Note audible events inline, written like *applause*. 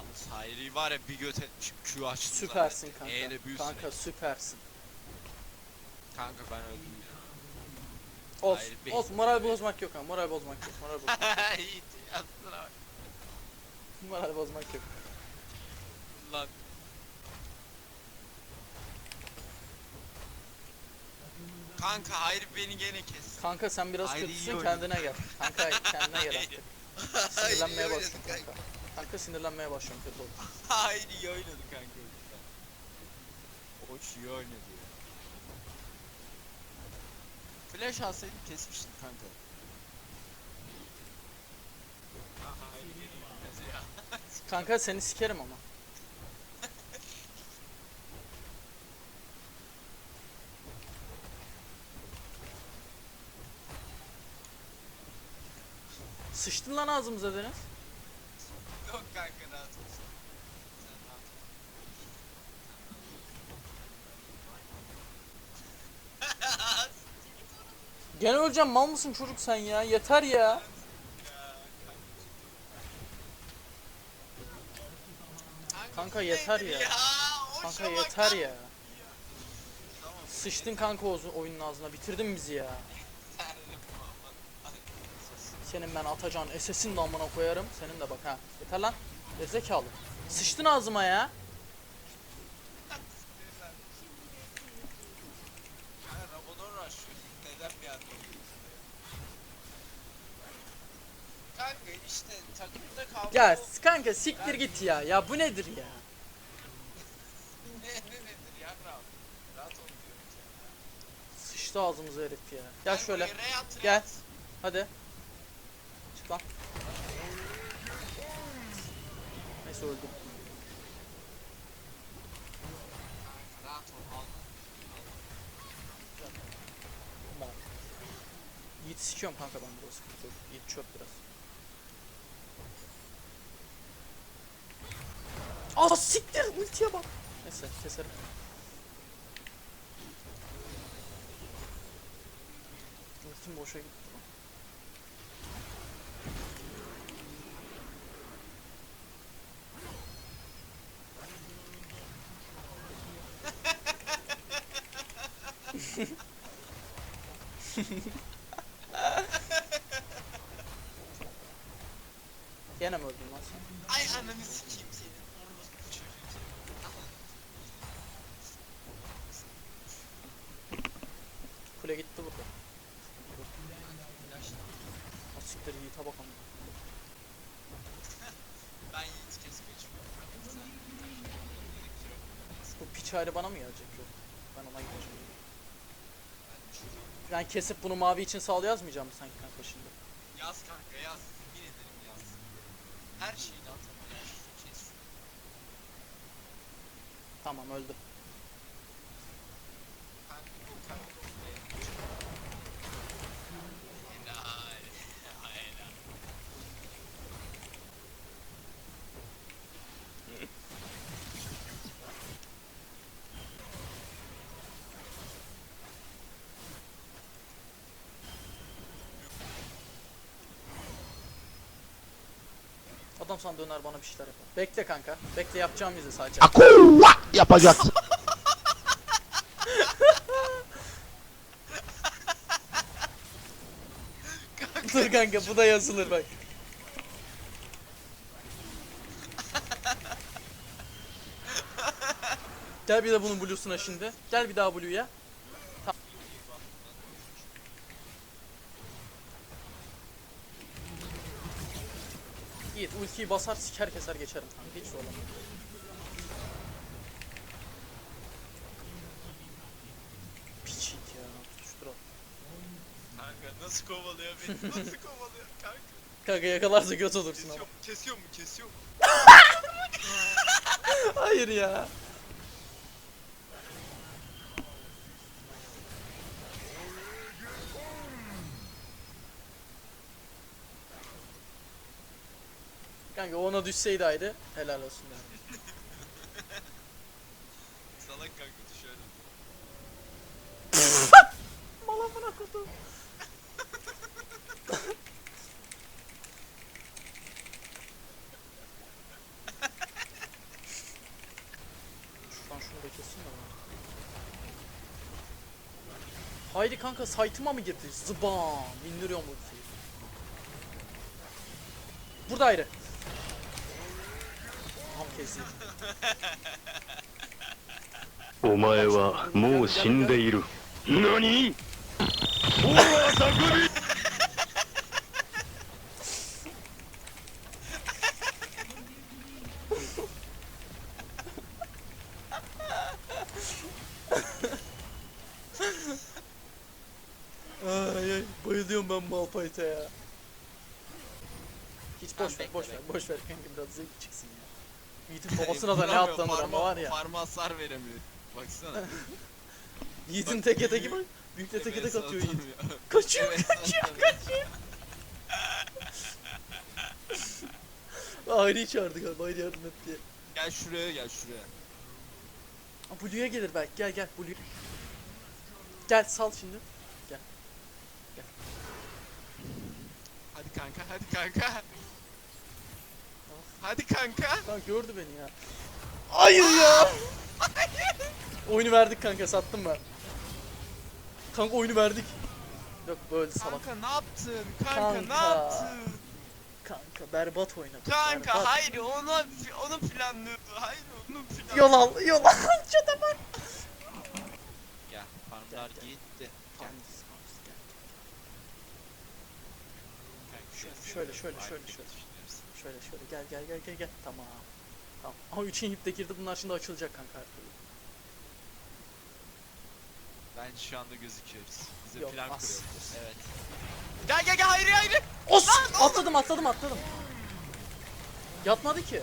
Yalnız Hayri var ya bir göt etmiş Q açtı Süpersin zaten. kanka. E'yle büyüsün. Kanka süpersin. Kanka ben öldüm. Olsun. Hayır, Olsun. Moral bozmak yok ha. Moral bozmak yok. Moral bozmak. Yiğit aslına bak. moral bozmak yok. Lan. Kanka Hayri beni gene kes. Kanka sen biraz iyi kötüsün kendine gel. Kanka kendine gel *laughs* artık. Sinirlenmeye iyi oynadı kanka. Kanka sinirlenmeye başlıyorum kötü oldu. *laughs* Hayri iyi oynadı kanka. Koç iyi oynadı ya. Flash alsaydım kesmiştim kanka. Kanka seni sikerim ama. *laughs* Sıçtın lan ağzımıza Deniz. Yok kanka rahat olsun. Sen rahat ol. Gene öleceğim mal mısın çocuk sen ya? Yeter ya. Kanka yeter ya. Kanka yeter ya. Sıçtın kanka oyunun ağzına. Bitirdin bizi ya. Senin ben atacağın SS'in de amına koyarım. Senin de bak ha. Yeter lan. Gerizekalı. Sıçtın ağzıma. Ya Kanka işte takımda kavga Ya kanka siktir git ya. Ya bu nedir ya? ne, ne nedir ya rahat. Rahat ol diyorum. Sıçtı ağzımıza herif ya. Gel Sen şöyle. yat, Gel. yat. Hadi. Çık lan. Neyse öldüm. Kanka rahat ol. Al. Mal. Yiğit sikiyorum kanka ben burası. Yiğit çöp biraz. Aa siktir ultiye bak. Neyse keserim. Ultim boşa gitti lan. *laughs* Gene mi öldün lan sen? Ay ananı sikeyim senin. Orospu çocuğu seni. Kule gitti burada. Ha siktir Yiğit'e bak ama. Ben gerek yok. Bu piç hali bana mı gelecek yok? Ben ona gideceğim. Ben kesip bunu mavi için sağlı yazmayacağım mı sanki kanka şimdi? Yaz kanka yaz. Her. Kes şunu. Tamam öldü. Kanka, kanka, Helal. Helal. Sana döner bana bir şeyler yapar. Bekle kanka. Bekle yapacağım yüzü sadece. Akua yapacaksın. *laughs* Dur kanka bu da yazılır bak. Gel bir de bunun bluesuna şimdi. Gel bir daha blue'ya. Yiğit ultiyi basar siker keser geçerim hiç zorlama. Piç Yiğit ya. Tutuştur. Kanka nasıl kovalıyor beni? *laughs* Nasıl kovalıyor kanka? Kanka yakalarsa göt olursun ama. Kesiyor mu? Kesiyor mu? Kesiyor mu? *laughs* Hayır ya. Kanka ona düşseydi ayrı helal olsun yani. *laughs* Salak kanka düşerdim. *laughs* Malam bana kutu. *laughs* Şuradan şunu da kesin de. Haydi kanka site'ıma mı girdi? Zıbam. Bindiriyorum bu şeyi. Burada ayrı. お前はもう死んでいる何ほら匠 Boş ver, boş ver, boş ver kanka biraz zevk çıksın ya. Yiğit'in babasına da ne atlanır ama var ya. Farma hasar veremiyor. Baksana. *laughs* Yiğit'in teke teki bak. Büyük de teke tek atıyor Yiğit. *laughs* Kaçıyor. *laughs* Ayrı'yı çağırdı galiba Ayrı yardım et diye. Gel şuraya gel şuraya. Ha, Blue'ya gelir belki gel gel Blue. Gel sal şimdi. Hadi kanka hadi kanka. Hadi kanka. Kanka gördü beni ya. Hayır ya. oyunu verdik kanka sattım ben. Kanka oyunu verdik. Yok böyle salak. Kanka ne yaptın? Kanka, ne Kanka. yaptın? Kanka berbat oynadı. Kanka berbat. hayır ona onu planlıyordu. Hayır onu planlıyordu. Yol al yol al. *laughs* Çata bak. Ya farmlar Gel, gel. gitti. Gel. Kanka, Şöyle, şöyle, şöyle, şöyle, şöyle. Şöyle şöyle gel gel gel gel gel. Tamam. Tamam. Ama 3 inhib de girdi bunlar şimdi açılacak kanka her türlü. Bence şu anda gözüküyoruz. Bize Yok, plan az. kuruyor. Evet. Gel gel gel hayır hayır. Os! Atladım atladım atladım. Yatmadı ki.